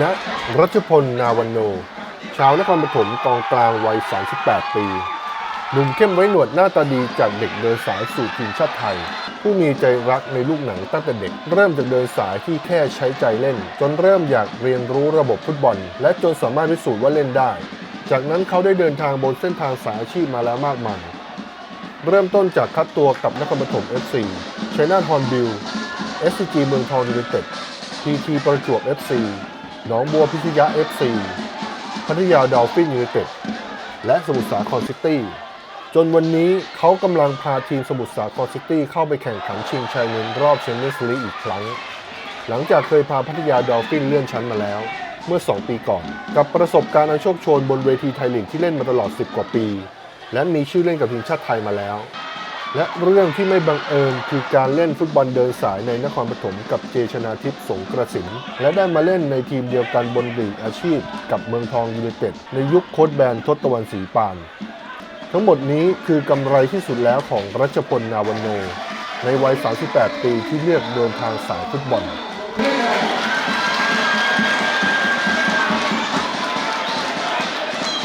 ณรัชพลนาวันโน ชาวนครปฐมกองกลางวัย 38 ปีหนุ่มเข้มไว้หนวดหน้าตาดีจากเด็กเดินสายสู่ทีมชาติไทย ผู้มีใจรักในลูกหนังตั้งแต่เด็ก เริ่มจากเดินสายที่แค่ใช้ใจเล่น จนเริ่มอยากเรียนรู้ระบบฟุตบอล และจนสามารถพิสูจน์ว่าเล่นได้ จากนั้นเขาได้เดินทางบนเส้นทางสายอาชีพมาแล้วมากมาย เริ่มต้นจากคัดตัวกับนครปฐม FC ชัยนาทฮอนบิล SCG เมืองทองยูไนเต็ด PT ประจวบ FC หนองบัวพิทยา FC พัทยาดอลฟินยูไนเต็ดและสมุทรสาครซิตี้จนวันนี้เขากำลังพาทีมสมุทรสาครซิตี้เข้าไปแข่งขันชิงชัยเงินรอบแชมเปี้ยนส์ลีกอีกครั้ง หลังจากเคยพาพัทยาดอลฟินเลื่อนชั้นมาแล้ว เมื่อ 2 ปีก่อน กับประสบการณ์อันโชคโชนบนเวทีไทยลีกที่เล่นมาตลอด 10 กว่าปี และมีชื่อเล่นกับทีมชาติไทยมาแล้ว และเรื่องที่ไม่บังเอิญคือการเล่นฟุตบอลเดินสายในนครปฐมกับเจชนาทิพย์สงกระสิน และได้มาเล่นในทีมเดียวกันบนลีกอาชีพ กับเมืองทองยูไนเต็ดในยุคโค้ชแบนทศตวรรณศรีปาน ทั้งหมดนี้คือกำไรที่สุดแล้วของรัชพลนาวันโน ในวัย 38 ปีที่เลือกเดินทางสายฟุตบอล